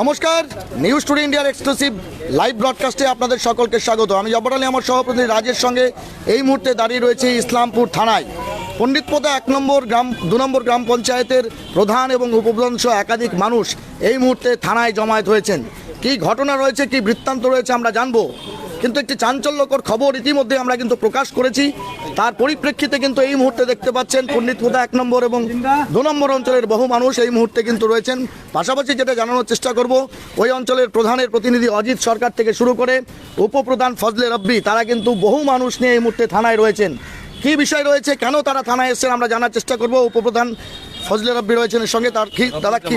নমস্কার news today ইন্ডিয়ার exclusive live ব্রডকাস্টে আপনাদের সকলকে স্বাগত। আমি জব্বর আলী, আমার সভাপতি রাজের সঙ্গে এই মুহূর্তে দাঁড়িয়ে রয়েছে ইসলামপুর থানায়। পণ্ডিতপোতা এক নম্বর গ্রাম, দু নম্বর গ্রাম পঞ্চায়েতের প্রধান এবং উপপ্রধান সহ একাধিক মানুষ এই মুহূর্তে থানায় জমায়েত হয়েছেন। কি ঘটনা রয়েছে, কি বৃত্তান্ত রয়েছে আমরা জানব। কিন্তু একটি চাঞ্চল্যকর খবর ইতিমধ্যে আমরা কিন্তু প্রকাশ করেছি। তার পরিপ্রেক্ষিতে কিন্তু এই মুহূর্তে দেখতে পাচ্ছেন পণ্ডিতপোতা এক নম্বর এবং দু নম্বর অঞ্চলের বহু মানুষ এই মুহূর্তে কিন্তু রয়েছেন। পাশাপাশি যেটা জানানোর চেষ্টা করব, ওই অঞ্চলের প্রধানের প্রতিনিধি অজিত সরকার থেকে শুরু করে উপপ্রধান ফজলে রব্বি, তারা কিন্তু বহু মানুষ নিয়ে এই মুহূর্তে থানায় রয়েছেন। কি বিষয় রয়েছে, কেন তারা থানায় এসেছেন আমরা জানার চেষ্টা করব। উপপ্রধান ফজলে রব্বি রয়েছেন সঙ্গে তার কি দাদা কি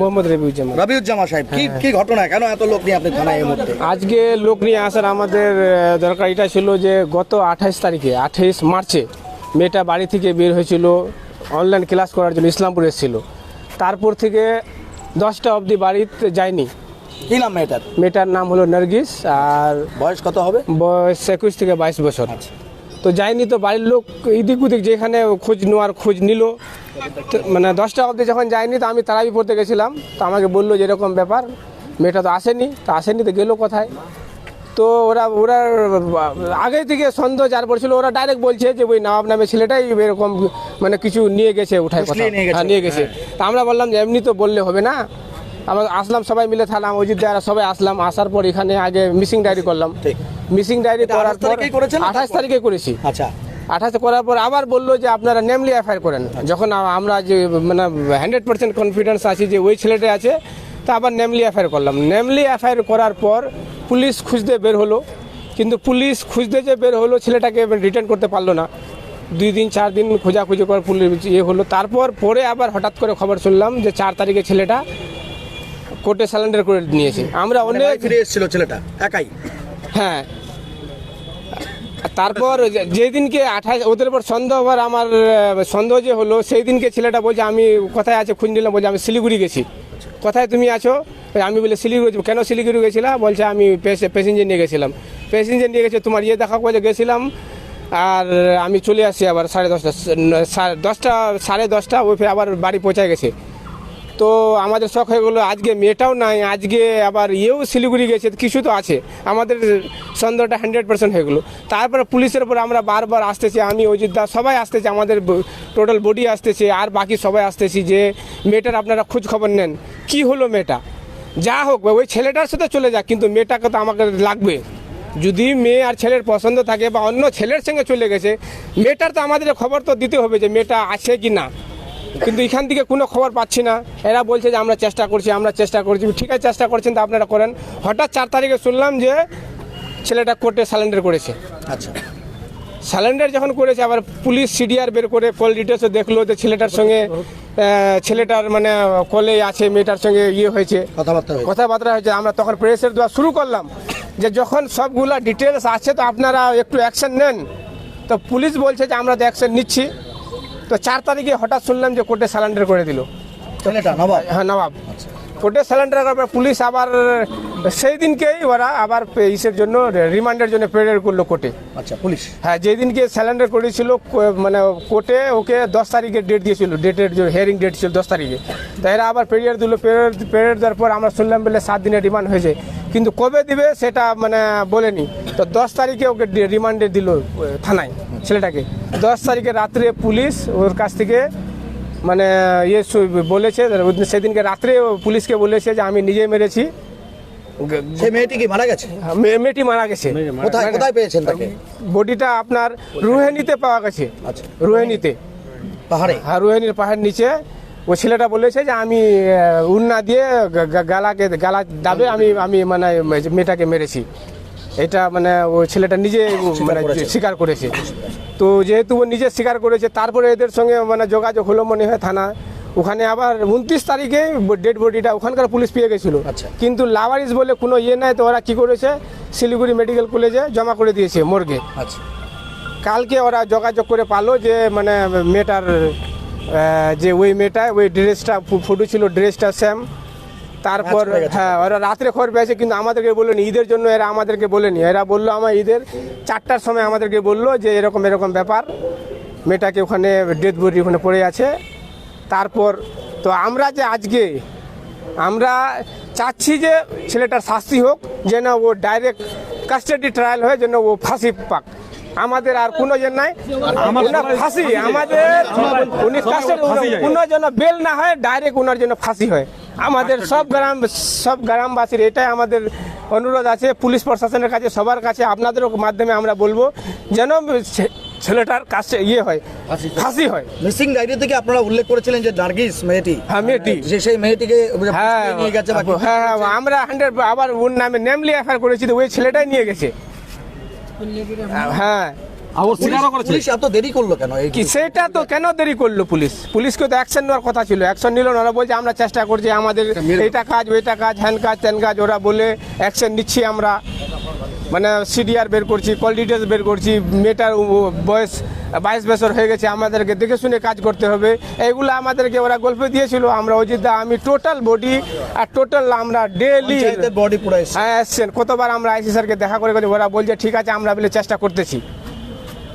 মোহাম্মদ রবিউজ্জামান। রবিউজ্জামা সাহেব কি কি ঘটনা? কেন এত লোক নিয়ে আপনি থানায় এই মুহূর্তে? আজকে লোক নিয়ে আসার আমাদের দরকার এটা ছিল যে গত আঠাইশ তারিখে আঠাইশ মার্চে মেয়েটা বাড়ি থেকে বের হয়েছিল অনলাইন ক্লাস করার জন্য ইসলামপুর এসেছিল। তারপর থেকে দশটা অবধি বাড়িতে যায়নি। কি নাম মেয়েটার? মেয়েটার নাম হলো নার্গিস আর বয়স কত হবে? বয়স একুশ থেকে বাইশ বছর। তো যায়নি তো বাড়ির লোক এদিক ওদিক যেখানে খোঁজ নেওয়ার খোঁজ নিল। মানে দশটা অবধি যখন যায়নি তো আমি তারাবি পড়তে গেছিলাম। তো আমাকে বলল যে এরকম ব্যাপার। মেয়েটা তো আসেনি। তো আসেনি তো গেলো কোথায়? তো ওরা ওরা আগে থেকে সন্দেহ যার পড়ছিল ওরা ডাইরেক্ট বলছে যে ওই নবাব নামে ছেলেটাই এরকম মানে কিছু নিয়ে গেছে উঠায় কথা। নিয়ে গেছে। হ্যাঁ নিয়ে গেছে। তা আমরা বললাম যে এমনি তো বললে হবে না। আমরা আসলাম সবাই মিলে থাকলাম অজিত দারা সবাই আসলাম। আসার পর এখানে আগে মিসিং ডায়েরি করলাম। ঠিক। মিসিং ডায়েরি করার পর করেছেন আঠাশ তারিখে করেছি। আচ্ছা। আঠাশে করার পর আবার বলল যে আপনারা নেমলি এফআইআর করেন। যখন আমরা যে মানে হান্ড্রেড পার্সেন্ট কনফিডেন্স আছি যে ওই ছেলেটা আছে তা আবার নেমলি এফআইআর করলাম। নেমলি এফআইআর করার পর পুলিশ খুঁজতে বের হলো। কিন্তু পুলিশ খুঁজতে যে বের হলো ছেলেটাকে রিটার্ন করতে পারল না। দুই দিন চার দিন খোঁজাখুঁজি করে পুলিশ ইয়ে হলো। তারপর পরে আবার হঠাৎ করে খবর শুনলাম যে চার তারিখে ছেলেটা কোর্টে স্যালেন্ডার করে নিয়েছে। আমরা মানে অনেক ফিরে এসেছিল ছেলেটা একাই? হ্যাঁ। তারপর যেদিনকে আঠাশ ওদের উপর সন্দেহ হবার আমার সন্দেহ যে হলো সেই দিনকে ছেলেটা বলছে, আমি কোথায় আছে? খুঁজ নিলাম বলছে, আমি শিলিগুড়ি গেছি। কোথায় তুমি আছো? আমি বলে শিলিগুড়ি কেন শিলিগুড়ি গেছিলাম বলছে, আমি প্যাসেঞ্জার নিয়ে গেছিলাম। প্যাসেঞ্জার নিয়ে গেছে, তোমার ইয়ে দেখা করে গেছিলাম। আর আমি চলে আসছি আবার সাড়ে দশটা, সাড়ে- দশটা, সাড়ে দশটা ওই ফের আবার বাড়ি পৌঁছায় গেছে। তো আমাদের শখ হয়ে গেলো, আজকে মেয়েটাও নাই, আজকে আবার ইয়েও শিলিগুড়ি গেছে, কিছু তো আছে। আমাদের সন্দেহটা হান্ড্রেড পার্সেন্ট হয়ে গেলো। তারপরে পুলিশের উপর আমরা বারবার আসতেছি, আমি দা, সবাই আসতেছি, আমাদের টোটাল বডি আসতেছে, আর বাকি সবাই আসতেছি যে, মেয়েটার আপনারা খোঁজ খবর নেন। কি হলো মেয়েটা? যা হোক, ওই ছেলেটার সাথে চলে যাক, কিন্তু মেয়েটাকে তো আমাকে লাগবে। যদি মেয়ে আর ছেলের পছন্দ থাকে বা অন্য ছেলের সঙ্গে চলে গেছে, মেয়েটার তো আমাদের খবর তো দিতে হবে যে মেয়েটা আছে কি না কিন্তু এখান থেকে কোনো খবর পাচ্ছি না। এরা বলছে যে আমরা চেষ্টা করছি আমরা চেষ্টা করছি। ঠিক আছে চেষ্টা করছেন তো আপনারা করেন। হঠাৎ চার তারিখে শুনলাম যে ছেলেটা কোর্টে স্যালেন্ডার করেছে। আচ্ছা। স্যালেন্ডার যখন করেছে আবার পুলিশ সিডিআর বের করে কল ডিটেলসও দেখল যে ছেলেটার সঙ্গে ছেলেটার মানে কলে আছে মেয়েটার সঙ্গে ইয়ে হয়েছে। কথাবার্তা হয়েছে। কথাবার্তা হয়েছে। আমরা তখন প্রেসের দেওয়া শুরু করলাম যে যখন সবগুলা ডিটেলস আছে তো আপনারা একটু অ্যাকশন নেন। তো পুলিশ বলছে যে আমরা তো অ্যাকশন নিচ্ছি। তো চার তারিখে হঠাৎ শুনলাম যে কোর্টে স্যালেন্ডার করে দিল। হ্যাঁ নবাব। কোর্টে স্যালেন্ডার করার পুলিশ আবার সেই দিনকেই ওরা আবার ইসের জন্য রিমান্ডের জন্য প্রেয়ার করল কোর্টে আচ্ছা পুলিশ হ্যাঁ যেদিনকে স্যালেন্ডার করেছিল মানে কোর্টে ওকে দশ তারিখে ডেট দিয়েছিল ডেটের যে হিয়ারিং ডেট ছিল দশ তারিখে। তাই এরা আবার পেরিয়ার দিল পেরিয়ার পেরিয়ার দেওয়ার পর আমরা শুনলাম বলে সাত দিনের রিমান্ড হয়েছে। কিন্তু কবে দিবে সেটা মানে বলেনি। তো দশ তারিখে ওকে রিমান্ডে দিল থানায় ছেলেটাকে। দশ তারিখে রাত্রে পুলিশ ওর কাছ থেকে মানে ইয়ে বলেছে সেদিনকে রাত্রে পুলিশকে বলেছে যে আমি নিজে মেরেছি। সেই মেয়েটি কি মারা গেছে? মেয়েটি মারা গেছে। কোথায় কোথায় পেয়েছেন তাকে? বডিটা আপনার রুহেনিতে পাওয়া গেছে। আচ্ছা। রুহেনিতে পাহাড়ে? আর রুহেনির পাহাড় নিচে। ও ছেলেটা বলেছে যে আমি উন্না দিয়ে গালাকে গালা দাবে আমি আমি মানে মেয়েটাকে মেরেছি। এটা মানে ও ছেলেটা নিজে মানে। স্বীকার করেছে। তো যেহেতু ও নিজে স্বীকার করেছে তারপরে এদের সঙ্গে মানে যোগাযোগ হলো মনে হয় থানা। ওখানে আবার উনত্রিশ তারিখে ডেড বডিটা ওখানকার পুলিশ পেয়ে গেছিল। আচ্ছা। কিন্তু লাভারিস বলে কোনো ইয়ে নাই তো ওরা কি করেছে? শিলিগুড়ি মেডিকেল কলেজে জমা করে দিয়েছে মর্গে। আচ্ছা। কালকে ওরা যোগাযোগ করে পালো যে মানে মেয়েটার যে ওই মেয়েটা ওই ড্রেসটা ফুটু ছিল ড্রেসটা সেম। তারপর হয়ে। হ্যাঁ ওরা রাত্রে খবর পেয়েছে কিন্তু আমাদেরকে বলেনি। ঈদের জন্য এরা আমাদেরকে বলেনি। এরা বলল আমার ঈদের চারটার সময় আমাদেরকে বলল যে এরকম এরকম ব্যাপার। মেয়েটাকে ওখানে ডেড বডি ওখানে পড়ে আছে। তারপর তো আমরা যে আজকে আমরা চাচ্ছি যে ছেলেটার শাস্তি হোক যেন ও ডাইরেক্ট কাস্টাডি ট্রায়াল হয় যেন ও ফাঁসি পাক। আমাদের আর কোনো যে নাই। ওনার ফাঁসি আমাদের উনি কাস্টাডি কোনো যেন বেল না হয় ডাইরেক্ট ওনার জন্য ফাঁসি হয়। আমাদের সব গ্রাম সব গ্রামবাসীর এটাই আমাদের অনুরোধ আছে। পুলিশ প্রশাসনের কাছে সবার কাছে আপনাদেরও মাধ্যমে আমরা বলব যেন ছে- ছেলেটার কাছে ইয়ে হয় ফাঁসি হয়। মিসিং ডায়েরি থেকে আপনারা উল্লেখ করেছিলেন যে নার্গিস মেয়েটি। হ্যাঁ মেয়েটি। যে সেই মেয়েটিকে হ্যাঁ নিয়ে গেছে বা হ্যাঁ হ্যাঁ, আমরা হান্ড্রেড আবার ওর নামে নেমলি এফআইআর করেছি তো ওই ছেলেটাই নিয়ে গেছে। হ্যাঁ। পুলিশ- পুলিশ এত দেরি করল কেন? কি সেটা তো কেন দেরি করল পুলিশ? পুলিশকে তো অ্যাকশন নেওয়ার কথা ছিল। অ্যাকশন নিল না ওরা বলছে আমরা চেষ্টা করছি আমাদের এইটা কাজ ওইটা কাজ হ্যান কাজ ত্যান কাজ। ওরা বলে অ্যাকশন নিচ্ছি আমরা। মানে সিডিআর বের করছি কল ডিটেলস বের করছি মেয়েটার বয়স বাইশ বছর হয়ে গেছে আমাদেরকে দেখে শুনে কাজ করতে হবে। এইগুলো আমাদেরকে ওরা গল্প দিয়েছিল। আমরা অযোধ্যা আমি টোটাল বডি আর টোটাল আমরা ডেলি বডি পুরো হ্যাঁ এসছেন। কতবার আমরা আইসি স্যারকে দেখা করে করে ওরা বলছে ঠিক আছে আমরা বলে চেষ্টা করতেছি।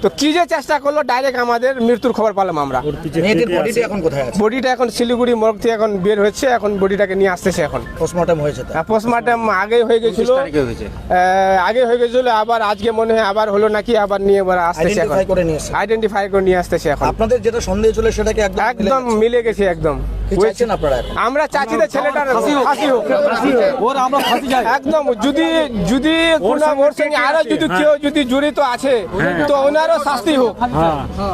তো কি যে চেষ্টা করল ডাইরেক্ট আমাদের মৃত্যুর খবর পেলাম আমরা। বডিটি এখন কোথায় আছে? বডিটা এখন শিলিগুড়ি মর্গ থেকে এখন বের হচ্ছে এখন বডিটাকে নিয়ে আসতেছে এখন। পোস্টমর্টম হয়েছে পোস্টমার্টম আগে হয়ে গেছিল। আগে হয়ে গেছিল আবার আজকে মনে হয় আবার হলো নাকি আবার নিয়ে এবার আসতেছে এখন। আইডেন্টিফাই করে নিয়ে এসছে। আইডেন্টিফাই করে নিয়ে আসতেছে এখন। আপনাদের যেটা সন্দেহ ছিল সেটাকে একদম মিলে একদম গেছে। মিলে গেছে একদম। চাইছেন আপনারা? আমরা চাচ্ছি যে ছেলেটার ফাঁসি হোক ওর আমরা ফাঁসি যাই একদম যদি যদি কোনো ওর সঙ্গে আরও যদি কেউ যদি জড়িত আছে তো ওনারও শাস্তি হোক।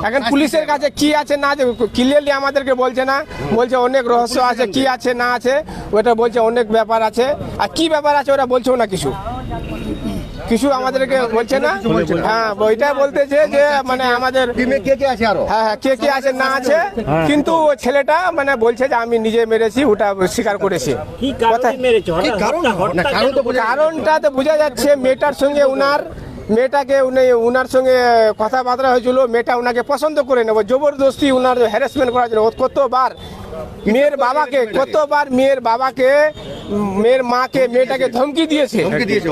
এখন পুলিশের কাছে কি আছে না আছে ক্লিয়ারলি আমাদেরকে বলছে না। বলছে অনেক রহস্য আছে কি আছে না আছে ওটা বলছে অনেক ব্যাপার আছে। আর কি ব্যাপার আছে ওরা বলছেও না কিছু। কিছু আমাদেরকে বলছে না? হ্যাঁ ওইটা বলতেছে যে মানে আমাদের কে কে আছে আরও? হ্যাঁ হ্যাঁ কে কে আছে না আছে। কিন্তু ও ছেলেটা মানে বলছে যে আমি নিজে মেরেছি ওটা স্বীকার করেছে। কারণটা তো বোঝা যাচ্ছে মেয়েটার সঙ্গে উনার মেয়েটাকে উনি উনার সঙ্গে কথাবার্তা হয়েছিল মেয়েটা ওনাকে পছন্দ করে নেব। জবরদস্তি উনার হ্যারাসমেন্ট করার জন্য কতবার মেয়ের বাবাকে কতবার মেয়ের বাবাকে মেয়ের মাকে মেয়েটাকে ধমকি দিয়েছে।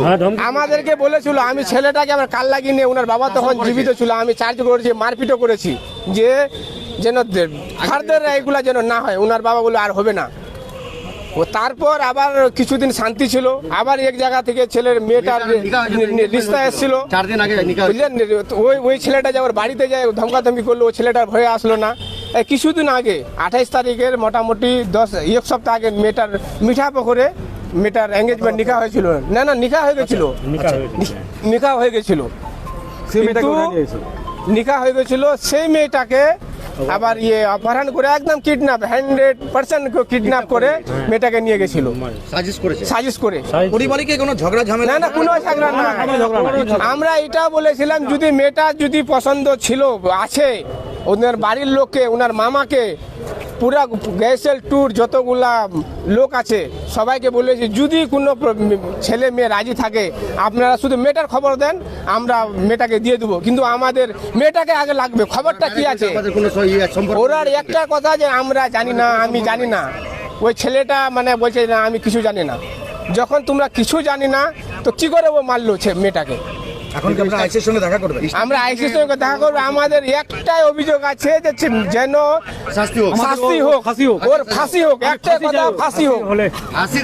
হ্যাঁ, আমাদেরকে বলেছিল আমি ছেলেটাকে আমার কাল লাগিয়ে নিয়ে ওনার বাবা তখন জীবিত ছিল আমি চার্জ করেছি মারপিটও করেছি। যে যেন ফার্দার এইগুলা যেন না হয় ওনার বাবা বলে আর হবে না। তারপর আবার কিছুদিন শান্তি ছিল। আবার এক জায়গা থেকে ছেলের মেয়েটার রিস্তা এসেছিল। বুঝলেন ওই ওই ছেলেটা যে আবার বাড়িতে যায় ধমকাধমকি করল ওই ছেলেটার ভয়ে আসলো না। এই কিছুদিন আগে আঠাইশ তারিখের মোটামুটি দশ এক সপ্তাহ আগে মেয়েটার মিঠা পুকুরে মেয়েটার এঙ্গেজমেন্ট নিকা হয়েছিল। না না নিকা হয়ে গেছিল। নিকা হয়ে গেছিল। কিন্তু। নিকা হয়ে গেছিল সেই মেয়েটাকে আবার ইয়ে অপহরণ করে একদম কিডন্যাপ হান্ড্রেড পার্সেন্ট কিডন্যাপ করে মেয়েটাকে নিয়ে গেছিল। সাজিশ করেছে? সাজিশ করে। পরিবারকে কোনো ঝগড়া ঝামেলা? না না কোনো ঝগড়া না। আমরা এটা বলেছিলাম যদি মেয়েটা যদি পছন্দ ছিল আছে ওনার বাড়ির লোককে ওনার মামাকে পুরা গ্যাসেল ট্যুর যতগুলা লোক আছে সবাইকে বলেছি যদি কোনো ছেলে মেয়ে রাজি থাকে আপনারা শুধু মেয়েটার খবর দেন আমরা মেয়েটাকে দিয়ে দেবো। কিন্তু আমাদের মেয়েটাকে আগে লাগবে খবরটা কি আছে? ইয়ে ওরার একটা কথা যে আমরা জানি না আমি জানি না। ওই ছেলেটা মানে বলছে না আমি কিছু জানি না। যখন তোমরা কিছু জানি না তো কি করে ও মারলো ছে- মেয়েটাকে? এখন কি আপনারা আইসির সঙ্গে দেখা করবেন? আমরা আইসির সঙ্গে দেখা করব। আমাদের একটাই অভিযোগ আছে যে যেন শাস্তি হোক। শাস্তি হোক। ফাঁসি হোক। ওর ফাঁসি হোক। একটাই কথা ফাঁসি হোক।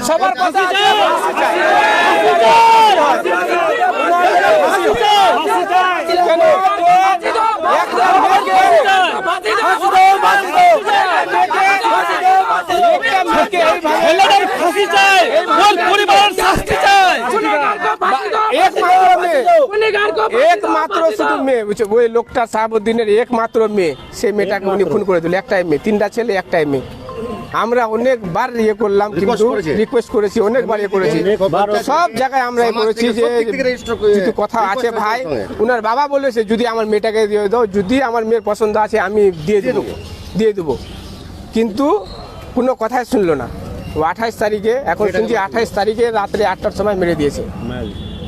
সবার কথা ফাঁসি চাই। ফাঁসি চাই ওর পরিবার শাস্তি চাই একমাত্র মেয়ে একমাত্র শুধু মেয়ে বুঝছ? ওই লোকটা সাহাবুদ্দিনের একমাত্র মেয়ে সে মেয়েটাকে উনি খুন করে দিল একটাই মেয়ে তিনটা ছেলে একটাই মেয়ে। আমরা অনেকবার ইয়ে করলাম কিন্তু রিকোয়েস্ট করেছি অনেকবার ইয়ে করেছি। সব জায়গায় আমরা ইয়ে করেছি যে যদি কথা আছে ভাই। উনার বাবা বলেছে যদি আমার মেয়েটাকে দিয়ে দাও যদি আমার মেয়ের পছন্দ আছে আমি দিয়ে দেবো। দিয়ে দেবো। কিন্তু কোনো কথাই শুনলো না। ও আঠাইশ তারিখে এখন শুনছি আঠাইশ তারিখে রাত্রে আটটার সময় মেরে দিয়েছে।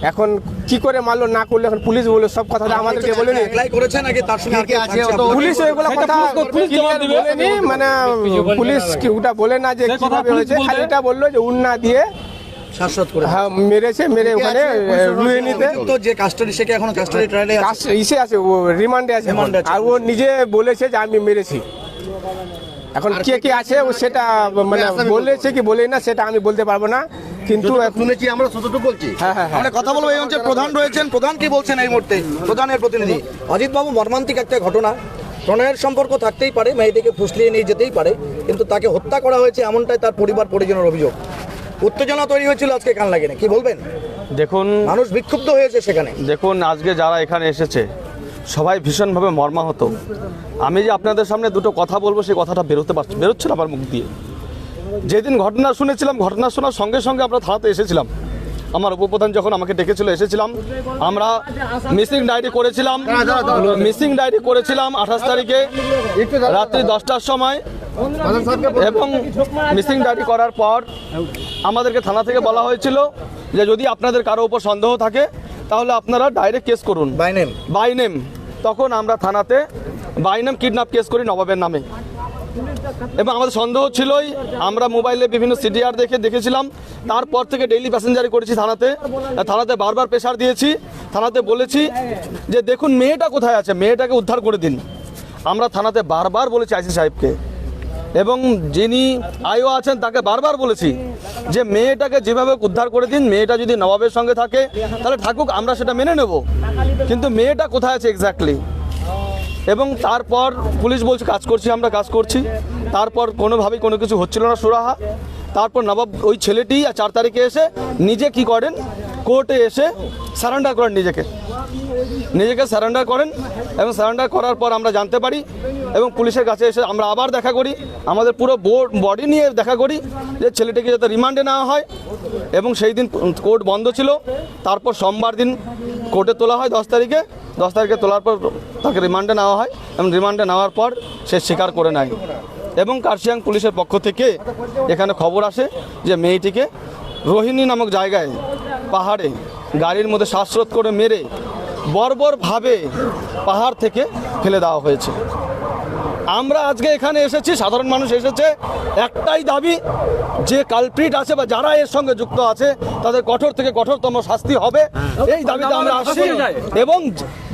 এখন কি করে মারলো না করলে এখন পুলিশ বলে সব কথাটা আমাদেরকে বলেনি। পুলিশ ওইগুলো কথা বলেনি মানে পুলিশ কি ওটা বলে না যে কীভাবে হয়েছে খালি এটা বলল যে উন্না দিয়ে করে হ্যাঁ, মেরেছে মেরে ওখানে রুয়ে নিতে। তো যে কাস্টডি সে কি কাস্টডি ট্রায়ালে আছে? ইসে আছে ও রিমান্ডে আছে। এখন। রিমান্ডে আছে। আর ও নিজে বলেছে যে আমি মেরেছি। এখন কে কে আছে ও সেটা মানে বলেছে কি বলে না সেটা আমি বলতে পারব না। কিন্তু শুনেছি আমরা ততটুকু বলছি। হ্যাঁ হ্যাঁ হ্যাঁ। আমরা কথা বলব এই অঞ্চল প্রধান রয়েছেন প্রধান কি বলছেন এই মুহূর্তে? প্রধানের প্রতিনিধি। অজিত বাবু মর্মান্তিক একটা ঘটনা। প্রণয়ের সম্পর্ক থাকতেই পারে মেয়েটিকে ফুসলিয়ে নিয়ে যেতেই পারে কিন্তু তাকে হত্যা করা হয়েছে এমনটাই তার পরিবার পরিজনের অভিযোগ। উত্তেজনা তৈরি হয়েছিল আজকে কান লাগে না কি বলবেন? দেখুন মানুষ বিক্ষুব্ধ হয়েছে সেখানে। দেখুন আজকে যারা এখানে এসেছে সবাই ভীষণভাবে মর্মাহত। আমি যে আপনাদের সামনে দুটো কথা বলব সেই কথাটা বেরোতে পারছি বেরোচ্ছে না আমার মুখ দিয়ে। যেদিন ঘটনা শুনেছিলাম ঘটনা শোনার সঙ্গে সঙ্গে আমরা থানাতে এসেছিলাম। আমার উপপ্রধান যখন আমাকে ডেকেছিল এসেছিলাম। আমরা মিসিং ডায়েরি করেছিলাম। মিসিং ডায়েরি করেছিলাম আঠাশ তারিখে রাত্রি দশটার সময়। এবং মিসিং ডায়েরি করার পর আমাদেরকে থানা থেকে বলা হয়েছিল যে যদি আপনাদের কারও উপর সন্দেহ থাকে তাহলে আপনারা ডাইরেক্ট কেস করুন। বাই নেম বাই নেম তখন আমরা থানাতে বাই নেম কিডন্যাপ কেস করি নবাবের নামে। এবং আমাদের সন্দেহ ছিলই, আমরা মোবাইলে বিভিন্ন সিডিআর দেখে দেখেছিলাম। তারপর থেকে ডেইলি প্যাসেঞ্জারি করেছি থানাতে। থানাতে বারবার প্রেশার দিয়েছি। থানাতে বলেছি যে, দেখুন, মেয়েটা কোথায় আছে? মেয়েটাকে উদ্ধার করে দিন। আমরা থানাতে বারবার বলেছি আইসি সাহেবকে। এবং যিনি আইও আছেন, তাকে বারবার বলেছি যে, মেয়েটাকে যেভাবে উদ্ধার করে দিন, মেয়েটা যদি নবাবের সঙ্গে থাকে, তাহলে থাকুক, আমরা সেটা মেনে নেব। কিন্তু মেয়েটা কোথায় আছে এক্স্যাক্টলি এবং তারপর পুলিশ বলছে, কাজ করছি, আমরা কাজ করছি। তারপর কোনোভাবেই কোনো কিছু হচ্ছিল না সুরাহা। তারপর নবাব, ওই ছেলেটি চার তারিখে এসে নিজে কি করেন? কোর্টে এসে সারেন্ডার করেন নিজেকে। নিজেকে সারেন্ডার করেন এবং সারেন্ডার করার পর আমরা জানতে পারি এবং পুলিশের কাছে এসে আমরা আবার দেখা করি, আমাদের পুরো বোর্ড, বডি নিয়ে দেখা করি যে ছেলেটিকে যাতে রিমান্ডে নেওয়া হয় এবং সেই দিন কোর্ট বন্ধ ছিল। তারপর সোমবার দিন কোর্টে তোলা হয় দশ তারিখে। দশ তারিখে তোলার পর তাকে রিমান্ডে নেওয়া হয় এবং রিমান্ডে নেওয়ার পর সে স্বীকার করে নেয়। এবং কার্শিয়াং পুলিশের পক্ষ থেকে এখানে খবর আসে যে মেয়েটিকে রোহিণী নামক জায়গায় পাহাড়ে গাড়ির মধ্যে শ্বাসরোধ করে মেরে বর্বরভাবে পাহাড় থেকে ফেলে দেওয়া হয়েছে। আমরা আজকে এখানে এসেছি সাধারণ মানুষ এসেছে। একটাই দাবি যে কালপ্রিট আছে বা যারা এর সঙ্গে যুক্ত আছে তাদের কঠোর থেকে কঠোরতম শাস্তি হবে। এই দাবিতে আমরা আসছি এবং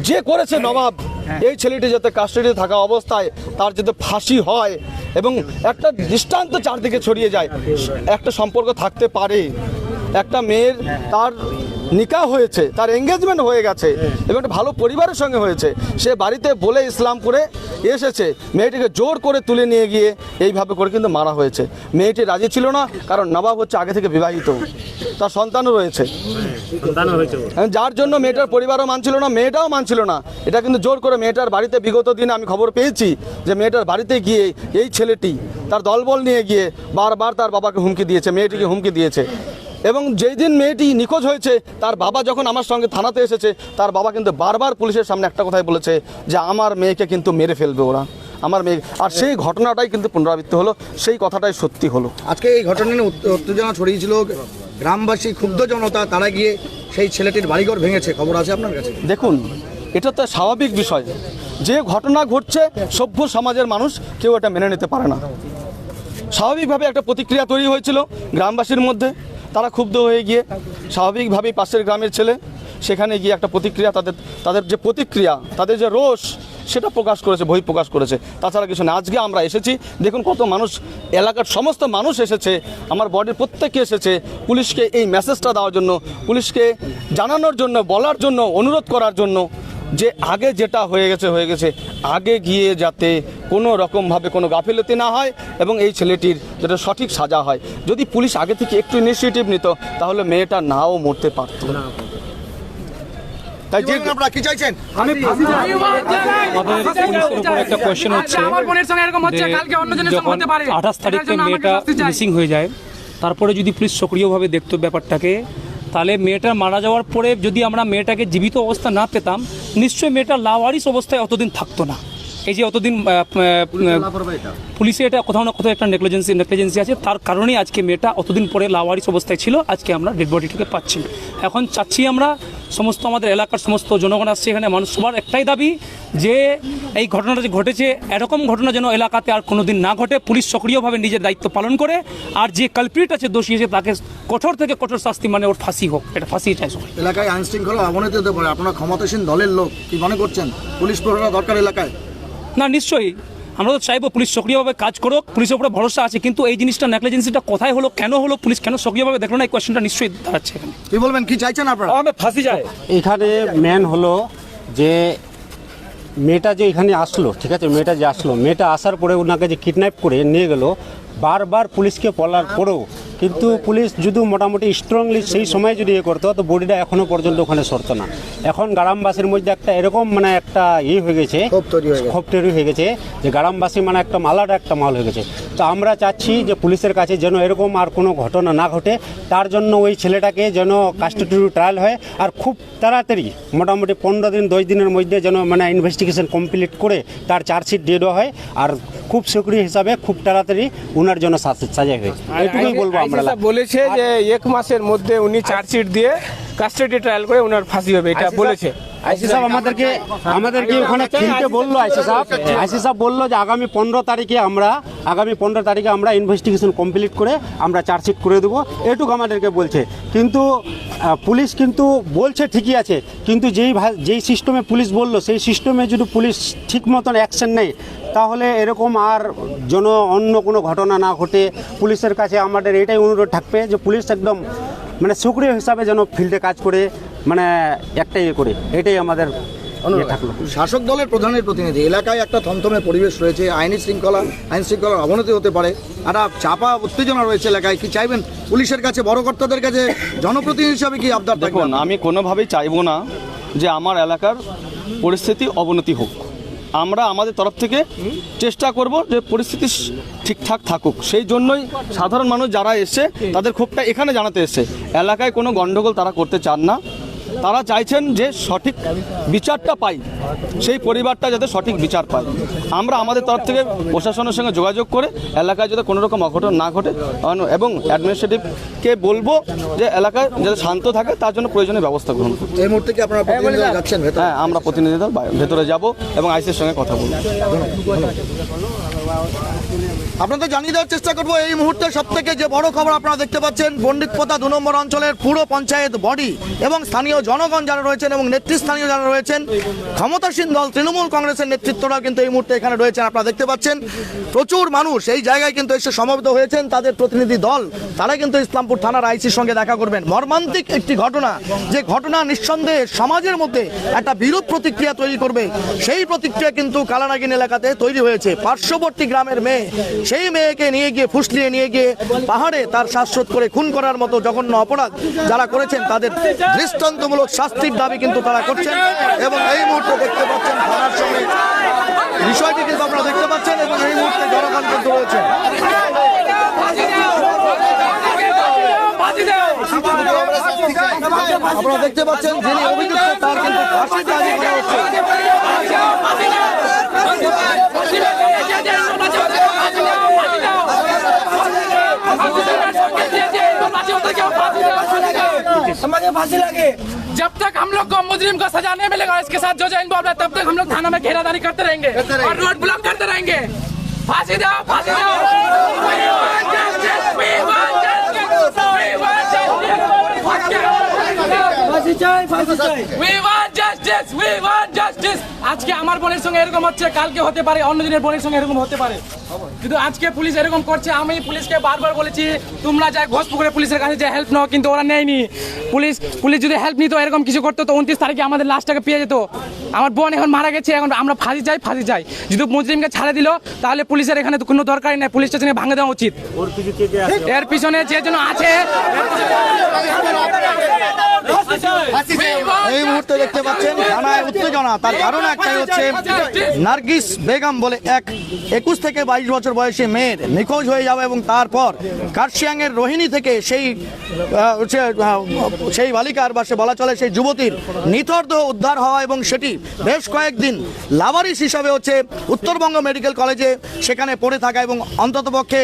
যে করেছে নবাব এই ছেলেটি যাতে কাস্টাডিতে থাকা অবস্থায় তার যাতে ফাঁসি হয় এবং একটা দৃষ্টান্ত চারদিকে ছড়িয়ে যায়, একটা সম্পর্ক থাকতে পারে। একটা মেয়ের তার নিকা হয়েছে তার এঙ্গেজমেন্ট হয়ে গেছে এবং একটা ভালো পরিবারের সঙ্গে হয়েছে। সে বাড়িতে বলে ইসলামপুরে এসেছে মেয়েটিকে জোর করে তুলে নিয়ে গিয়ে এইভাবে করে কিন্তু মারা হয়েছে। মেয়েটি রাজি ছিল না কারণ নবাব হচ্ছে আগে থেকে বিবাহিত। তার সন্তানও রয়েছে। এবং যার জন্য মেয়েটার পরিবারও মানছিল না মেয়েটাও মানছিল না। এটা কিন্তু জোর করে মেয়েটার বাড়িতে বিগত দিনে আমি খবর পেয়েছি যে মেয়েটার বাড়িতে গিয়ে এই ছেলেটি তার দলবল নিয়ে গিয়ে বারবার তার বাবাকে হুমকি দিয়েছে মেয়েটিকে হুমকি দিয়েছে। এবং যেই দিন মেয়েটি নিখোঁজ হয়েছে তার বাবা যখন আমার সঙ্গে থানাতে এসেছে তার বাবা কিন্তু বারবার পুলিশের সামনে একটা কথাই বলেছে যে আমার মেয়েকে কিন্তু মেরে ফেলবে ওরা। আমার মেয়ে আর সেই ঘটনাটাই কিন্তু পুনরাবৃত্তি হলো সেই কথাটাই সত্যি হলো। আজকে এই ঘটনা নিয়ে উত্তে- উত্তেজনা ছড়িয়েছিল গ্রামবাসী ক্ষুব্ধ জনতা তারা গিয়ে সেই ছেলেটির বাড়িঘর ভেঙেছে। খবর আছে আপনার কাছে? দেখুন এটা তো স্বাভাবিক বিষয়। যে ঘটনা ঘটছে সভ্য সমাজের মানুষ কেউ এটা মেনে নিতে পারে না। স্বাভাবিকভাবে একটা প্রতিক্রিয়া তৈরি হয়েছিল গ্রামবাসীর মধ্যে। তারা ক্ষুব্ধ হয়ে গিয়ে স্বাভাবিকভাবেই পাশের গ্রামের ছেলে, সেখানে গিয়ে একটা প্রতিক্রিয়া তাদের তাদের যে প্রতিক্রিয়া, তাদের যে রোষ, সেটা প্রকাশ করেছে, বই প্রকাশ করেছে। তাছাড়া কিছু না। আজকে আমরা এসেছি, দেখুন কত মানুষ, এলাকার সমস্ত মানুষ এসেছে, আমার বডির প্রত্যেকে এসেছে, পুলিশকে এই মেসেজটা দেওয়ার জন্য, পুলিশকে জানানোর জন্য, বলার জন্য, অনুরোধ করার জন্য। যে আগে যেটা হয়ে গেছে হয়ে গেছে। আগে গিয়ে যাতে কোনো রকমভাবে কোনো গাফিলতি না হয় এবং এই ছেলেটির যেটা সঠিক সাজা হয়। যদি পুলিশ আগে থেকে একটু ইনিশিয়েটিভ নিত তাহলে মেয়েটা নাও মরতে পারত। তাই যে আপনারা? কি চাইছেন? আমাদের একটা কোয়েশ্চেন হচ্ছে আমার বোনের সঙ্গে এরকম হচ্ছে কালকে অন্য সঙ্গে যখন হতে পারে। আঠাশ তারিখে মেয়েটা মিসিং হয়ে যায় তারপরে যদি পুলিশ সক্রিয়ভাবে দেখতো ব্যাপারটাকে তাহলে মেয়েটা মারা যাওয়ার পরে যদি আমরা মেয়েটাকে জীবিত অবস্থা না পেতাম, নিশ্চয়ই মেয়েটা লাওয়ারিস অবস্থায় অতদিন থাকতো না। এই যে অতদিন পুলিশে এটা কোথাও না কোথাও একটা নেগলিজেন্সি নেগলিজেন্সি আছে। তার কারণেই আজকে মেয়েটা অতদিন পরে লাওয়ারিস অবস্থায় ছিল। আজকে আমরা ডেড বডিটাকে পাচ্ছি এখন চাচ্ছি আমরা, সমস্ত আমাদের এলাকার সমস্ত জনগণ আসছে এখানে, মানুষ সবার একটাই দাবি যে এই ঘটনাটা যে ঘটেছে এরকম ঘটনা যেন এলাকাতে আর কোনোদিন না ঘটে পুলিশ সক্রিয়ভাবে নিজের দায়িত্ব পালন করে আর যে কালপ্রিট আছে দোষী আছে তাকে কঠোর থেকে কঠোর শাস্তি মানে ওর ফাঁসি হোক এটা ফাঁসি চাই সবাই। এলাকায় আইন শৃঙ্খলা অবনতি হতে পারে। আপনারা ক্ষমতাসীন দলের লোক কি মনে করছেন? পুলিশ প্রহরা দরকার এলাকায়? না নিশ্চয়ই। আমরা তো চাইব পুলিশ সক্রিয়ভাবে কাজ করুক পুলিশের উপরে ভরসা আছে কিন্তু এই জিনিসটা নেগলিজেন্সিটা কোথায় হলো কেন হলো পুলিশ কেন সক্রিয়ভাবে দেখল না এই কোয়েশ্চেনটা নিশ্চয়ই দাঁড়াচ্ছে এখানে। কি বলবেন কি চাইছেন আপনারা? আমি ফাঁসি যায় এখানে মেন হলো যে মেয়েটা যে এখানে আসলো, ঠিক আছে? মেয়েটা যে আসলো, মেয়েটা আসার পরে ওনাকে যে কিডন্যাপ করে নিয়ে গেলো, বারবার পুলিশকে বলার পরেও কিন্তু পুলিশ যদি মোটামুটি স্ট্রংলি সেই সময় যদি ইয়ে করতো তো বডিটা এখনও পর্যন্ত ওখানে সরতো না। এখন গ্রামবাসীর মধ্যে একটা এরকম মানে একটা ইয়ে হয়ে গেছে ক্ষোভ তৈরি হয়ে গেছে। ক্ষোভ তৈরি হয়ে গেছে যে গ্রামবাসী মানে একটা মালাটা একটা মাল হয়ে গেছে। তো আমরা চাচ্ছি যে পুলিশের কাছে যেন এরকম আর কোনো ঘটনা না ঘটে তার জন্য ওই ছেলেটাকে যেন কাস্টডিউ ট্রায়াল হয় আর খুব তাড়াতাড়ি মোটামুটি পনেরো দিন দশ দিনের মধ্যে যেন মানে ইনভেস্টিগেশন কমপ্লিট করে তার চার্জশিট দিয়ে দেওয়া হয়। আর খুব সক্রিয় হিসাবে খুব তাড়াতাড়ি ওনার জন্য শাস্তি- সাজা হয় এটুকুই বলব আমরা বলেছে যে এক মাসের মধ্যে উনি চার্জশিট দিয়ে কাস্টাডি ট্রায়াল করে ওনার ফাঁসি হবে এটা বলেছে। আইসি সাহেব আমাদেরকে আমাদেরকে ওখানে ফিরতে বলল আইসি সাহেব। আইসি সাহেব বলল যে আগামী পনেরো তারিখে আমরা আগামী পনেরো তারিখে আমরা ইনভেস্টিগেশন কমপ্লিট করে আমরা চার্জশিট করে দেবো। এটুকু আমাদেরকে বলছে। কিন্তু পুলিশ কিন্তু বলছে ঠিকই আছে। কিন্তু যেই ভা- যেই সিস্টেমে পুলিশ বলল সেই সিস্টেমে যদি পুলিশ ঠিক মতন অ্যাকশন নেয় তাহলে এরকম আর যেন অন্য কোনো ঘটনা না ঘটে। পুলিশের কাছে আমাদের এটাই অনুরোধ থাকবে যে পুলিশ একদম মানে সক্রিয় হিসাবে যেন ফিল্ডে কাজ করে মানে একটা ইয়ে করে এটাই আমাদের শাসক দলের প্রধানের প্রতিনিধি এলাকায় একটা থমথমে পরিবেশ রয়েছে আইনি শৃঙ্খলা আইন শৃঙ্খলার অবনতি হতে পারে। একটা চাপা উত্তেজনা রয়েছে এলাকায় কি চাইবেন? পুলিশের কাছে বড় কর্তাদের কাছে জনপ্রতিনিধি হিসাবে কি আবদার দেখুন আমি কোনোভাবেই চাইব না যে আমার এলাকার পরিস্থিতি অবনতি হোক। আমরা আমাদের তরফ থেকে চেষ্টা করব যে পরিস্থিতি ঠিকঠাক থাকুক। সেই জন্যই সাধারণ মানুষ যারা এসে তাদের ক্ষোভটা এখানে জানাতে এসে এলাকায় কোনো গণ্ডগোল তারা করতে চান না। তারা চাইছেন যে সঠিক বিচারটা পাই সেই পরিবারটা যাতে সঠিক বিচার পায়। আমরা আমাদের তরফ থেকে প্রশাসনের সঙ্গে যোগাযোগ করে এলাকায় যাতে কোনো রকম অঘটন না ঘটে এবং অ্যাডমিনিস্ট্রেটিভকে বলব যে এলাকায় যাতে শান্ত থাকে তার জন্য প্রয়োজনীয় ব্যবস্থা গ্রহণ করুন এই মুহূর্তে কি আপনারা প্রতিনিধিরা যাচ্ছেন ভেতরে? হ্যাঁ আমরা প্রতিনিধি দল ভেতরে যাব এবং আইসির সঙ্গে কথা বলব। আপনাদের জানিয়ে দেওয়ার চেষ্টা করব, এই মুহূর্তে সব থেকে যে বড় খবর আপনারা দেখতে পাচ্ছেন পণ্ডিত পোতা দু নম্বর অঞ্চলের পুরো পঞ্চায়েত বডি এবং স্থানীয় জনগণ যারা রয়েছেন এবং নেতৃস্থানীয় যারা রয়েছেন, ক্ষমতাসীন দল তৃণমূল কংগ্রেসের নেতৃত্বরা কিন্তু এই মুহূর্তে এখানে রয়েছেন, আপনারা দেখতে পাচ্ছেন, প্রচুর মানুষ এই জায়গায় কিন্তু এসে সমবেত হয়েছেন, তাদের প্রতিনিধি দল তারা কিন্তু ইসলামপুর থানার আইসির সঙ্গে দেখা করবেন। মর্মান্তিক একটি ঘটনা, যে ঘটনা নিঃসন্দেহে সমাজের মধ্যে একটা বিরূপ প্রতিক্রিয়া তৈরি করবে, সেই প্রতিক্রিয়া কিন্তু কালানাগিন এলাকাতে তৈরি হয়েছে। পার্শ্ববর্তী গ্রামের মেয়ে সেই মেয়েকে নিয়ে গিয়ে, ফুসলিয়ে নিয়ে গিয়ে পাহাড়ে তার শ্বাসরোধ করে খুন করার মতো জঘন্য অপরাধ যারা করেছেন, তাদের দৃষ্টান্তমূলক শাস্তির দাবি কিন্তু তারা করছেন এবং এই মুহূর্তে দেখতে পাচ্ছেন থানার সঙ্গে বিষয়টি কিন্তু আপনারা দেখতে পাচ্ছেন এবং এই মুহূর্তে জনগণ কিন্তু রয়েছেন আপনারা দেখতে পাচ্ছেন যিনি অভিযুক্ত, তার কিন্তু ফাঁসির দাবি করা হচ্ছে। हमारे फांसी लगे जब तक हम लोग को मुजरिम को सजा नहीं मिलेगा इसके साथ जो जो इन्वॉल्व है तब तक हम लोग थाना में घेरादारी करते रहेंगे। और रोड ब्लॉक करते रहेंगे फांसी दो। फांसी दो। Justice. We want justice, we want justice. আজকে আমার বোনের সঙ্গে এরকম হচ্ছে কালকে হতে পারে অন্য দিনের বোনের সঙ্গে এরকম হতে পারে। কিন্তু আজকে পুলিশ এরকম করছে আমি পুলিশকে বারবার বলেছি তোমরা যাই ঘোষপুকুরে পুলিশের কাছে যে হেল্প নাও কিন্তু ওরা নেয়নি। পুলিশ পুলিশ যদি হেল্প নিত এরকম কিছু করতো তো উনত্রিশ তারিখে আমাদের লাশটাকে পেয়ে যেত। আমার বোন এখন মারা গেছে এখন আমরা ফাঁসি চাই ফাঁসি চাই। যদি মুসলিমকে ছাড়ে দিল তাহলে পুলিশের এখানে তো কোনো দরকারই নেই পুলিশ স্টেশনে ভাঙে দেওয়া উচিত। এর পিছনে যে যেন আছে এই মুহূর্তে দেখতে পাচ্ছেন থানায় উত্তেজনা। তার কারণ একটাই হচ্ছে, নার্গিস বেগম বলে এক একুশ থেকে বাইশ বছর বয়সী মেয়ের নিখোঁজ হয়ে যাওয়া এবং তারপর কার্শিয়াংয়ের রোহিণী থেকে সেই সেই বালিকার বা সে বলা চলে সেই যুবতীর নিথর উদ্ধার হওয়া এবং সেটি বেশ কয়েকদিন লাভারিস হিসাবে হচ্ছে উত্তরবঙ্গ মেডিকেল কলেজে সেখানে পড়ে থাকা এবং অন্ততপক্ষে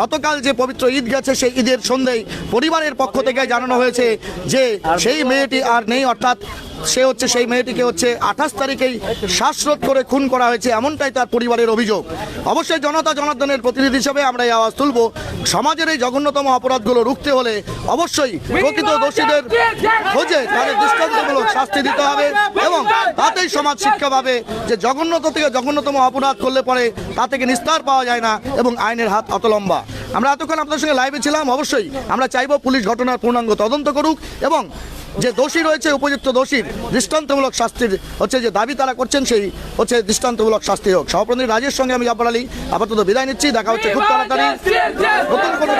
গতকাল যে পবিত্র ঈদ গেছে, সেই ঈদের সন্ধ্যেই পরিবারের পক্ষ থেকে জানানো হয়েছে যে সেই মেয়েটি আর নেই, অর্থাৎ সে হচ্ছে সেই মেয়েটিকে হচ্ছে আঠাশ তারিখেই শ্বাসরোধ করে খুন করা হয়েছে, এমনটাই তার পরিবারের অভিযোগ। অবশ্যই জনতা জনার্দনের প্রতিনিধি হিসেবে আমরা এই আওয়াজ তুলব। সমাজের এই জঘন্যতম অপরাধগুলো রুখতে হলে অবশ্যই প্রকৃত দোষীদের খোঁজে তাদের দৃষ্টান্তমূলক শাস্তি দিতে হবে এবং তাতেই সমাজ শিক্ষা পাবে যে জঘন্যত থেকে জঘন্যতম অপরাধ করলে পরে তা থেকে নিস্তার পাওয়া যায় না এবং আইনের হাত অত লম্বা আমরা এতক্ষণ আপনার সঙ্গে লাইভে ছিলাম, অবশ্যই আমরা চাইব পুলিশ ঘটনার পূর্ণাঙ্গ তদন্ত করুক এবং যে দোষী রয়েছে, উপযুক্ত দোষীর দৃষ্টান্তমূলক শাস্তির হচ্ছে যে দাবি তারা করছেন, সেই হচ্ছে দৃষ্টান্তমূলক শাস্তি হোক। সভাপতি রাজের সঙ্গে আমি জব্বার আলী আপাতত বিদায় নিচ্ছি। দেখা হচ্ছে খুব তাড়াতাড়ি। নতুন কোনো